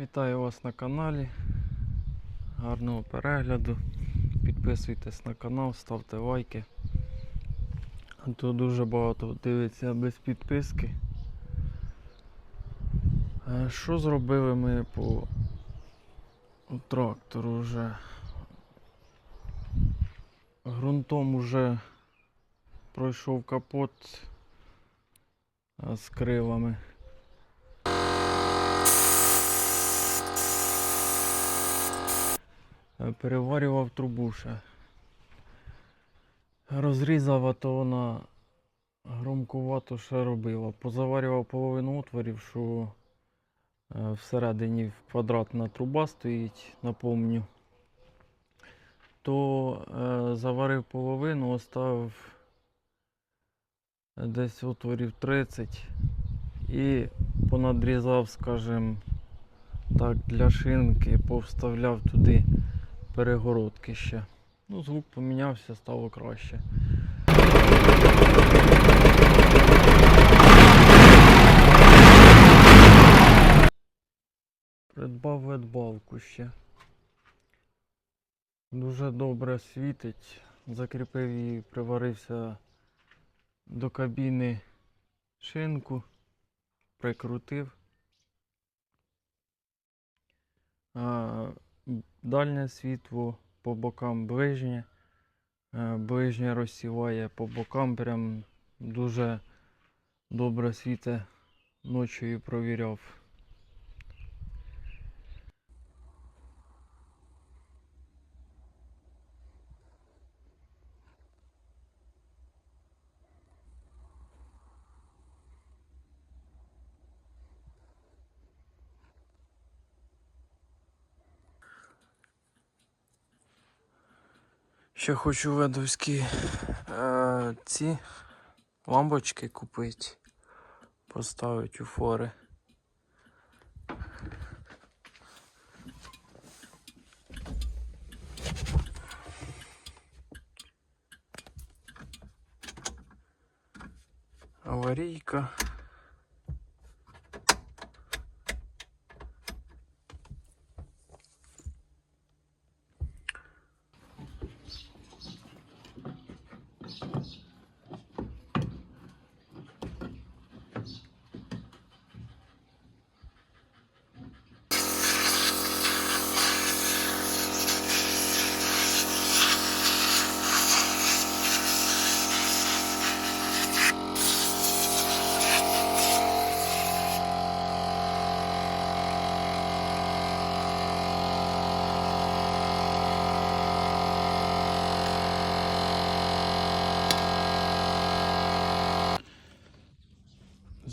Вітаю вас на каналі. Гарного перегляду. Підписуйтесь на канал, ставте лайки. То дуже багато дивиться без підписки. Е, Що зробили ми по трактору вже? Грунтом уже пройшов капот е, з крилами. Переварював трубу ще. Розрізав, а то вона громкувато ще робила. Позаварював половину отворів, що е, всередині квадратна труба стоїть, напомню. То е, заварив половину, оставив десь отворів 30 і понадрізав, скажімо, так, для шинки, повставляв туди перегородки ще. Ну, звук помінявся, стало краще. Придбав ведбалку ще. Дуже добре світить. Закріпив її, приварився до кабіни шинку, прикрутив. А, Дальнє світло по бокам ближнє. Е, Ближнє розсіває по бокам, прям дуже добре світе ночою провіряв. Ще хочу ведовські е, ці лампочки купити, поставити у фори. Аварійка.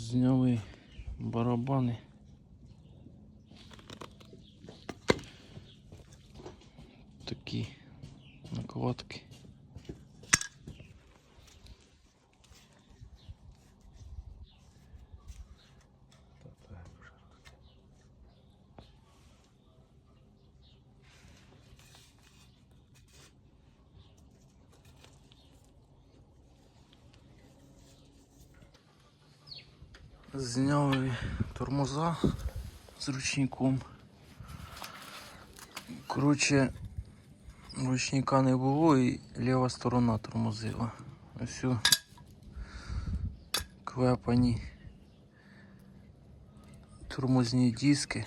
Зняли барабани. Такі накладки. Зняли тормоза з ручником. Коротше, ручника не було і ліва сторона тормозила. Ось клепані тормозні диски.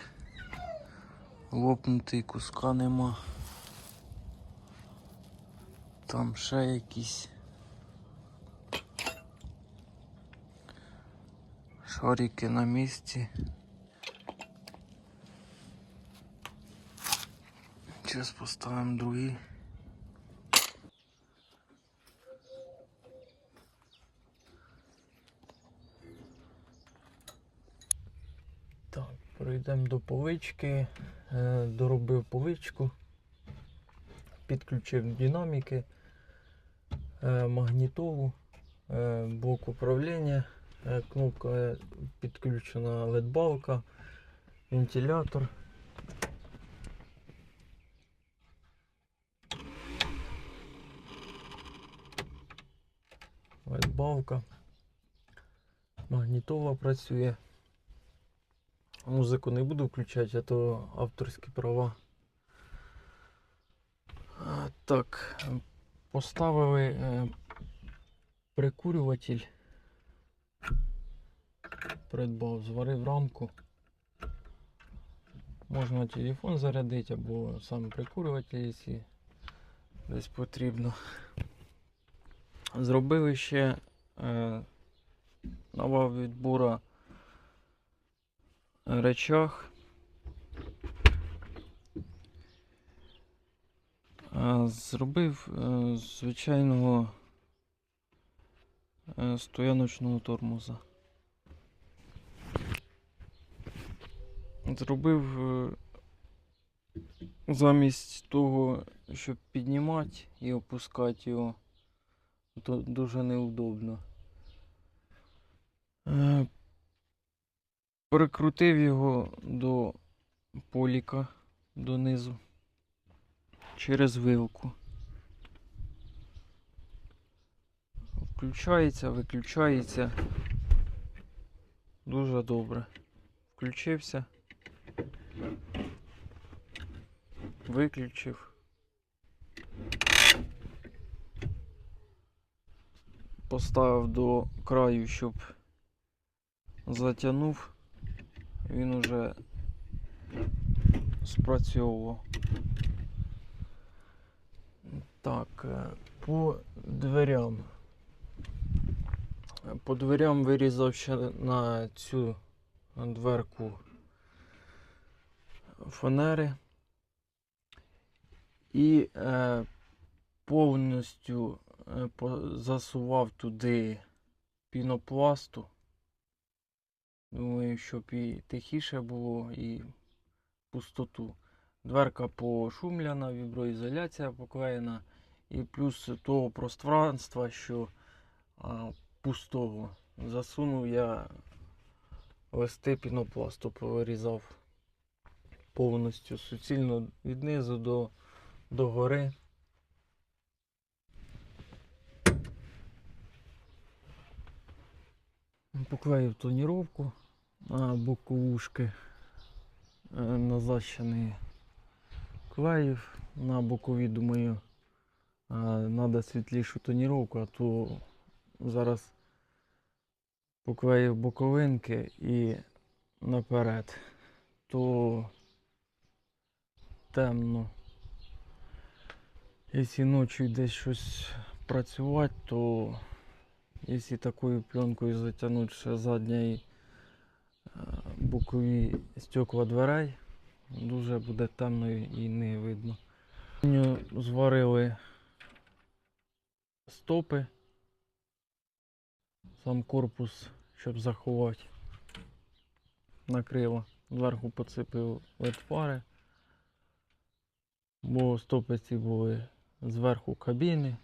Лопнутий куска нема. Там ще якісь. Шарики на місці. Зараз поставимо другі. Так, перейдемо до полички. Е, Доробив поличку, підключив динаміки, е, магнітолу, е, блок управління. Е, Кнопка підключена LED-балка, вентилятор. LED-балка. Магнітола працює. Музику не буду включати, а то авторські права. Так, поставили е, прикурюватель. Придбав, зварив рамку. Можна телефон зарядити або сам прикурюватель, якщо десь потрібно. Зробили ще е, нова відбора речах. Е, Зробив е, звичайного е, стояночного тормоза. Зробив е, замість того, щоб піднімати і опускати його, то дуже неудобно. Е, Прикрутив його до поліка донизу через вилку. Включається, виключається. Дуже добре. Включився. Виключив. Поставив до краю, щоб затягнув. Він уже спрацьовував. Так, е, по дверям. По дверям вирізав ще на цю дверку фанери. І е, повністю е, засував туди пінопласту. Думаю, щоб і тихіше було, і пустоту. Дверка пошумляна, віброізоляція поклеєна. І плюс того пространства, що а, пустого. Засунув я листи пінопласту, повирізав повністю суцільно від низу до, до гори. Поклеїв тоніровку на боковушки е, на защини клеїв на бокові, думаю, треба світлішу тоніровку, а то зараз поклеїв боковинки і наперед, то темно. Якщо ночі десь щось працювати, то якщо такою пленкою затягнути ще задня і е, бокові стекла дверей, дуже буде темно і не видно. Зварили стопи, сам корпус, щоб заховати. Накрило. Зверху поцепив ледфари, бо стопиці були зверху кабіни.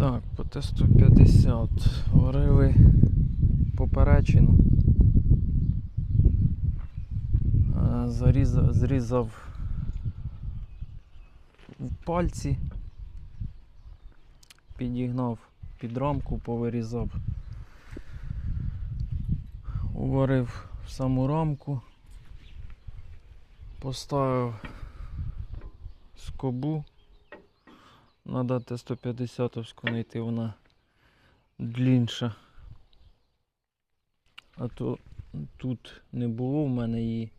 Так, по Т-150 варили поперечину. Е, Зарізав, зрізав в пальці, підігнав під рамку, повирізав, уварив в саму рамку, поставив скобу. Надо Т-150 знайти, вона длінша. А то тут не було в мене її.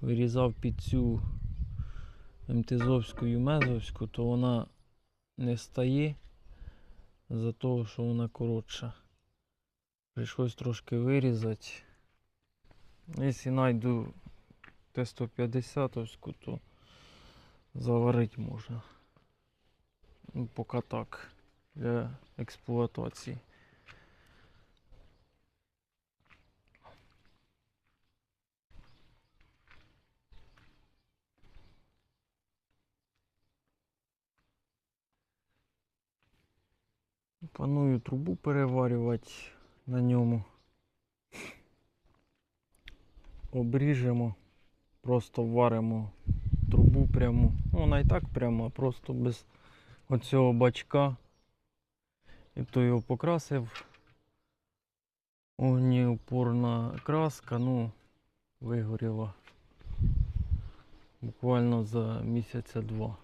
Вирізав під цю МТЗовську і Мезовську, то вона не стає за того, що вона коротша. Прийшлось трошки вирізати. Якщо знайду Т-150, то заварити можна. Ну, поки так, для експлуатації. Планую трубу переварювати на ньому. Обріжемо, просто варимо трубу пряму. Ну, вона і так прямо, просто без оцього бачка. І то його покрасив. Огнеупорна краска, ну, вигоріла буквально за місяця два.